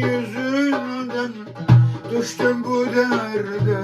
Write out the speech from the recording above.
yüzünden düştüm bu derde.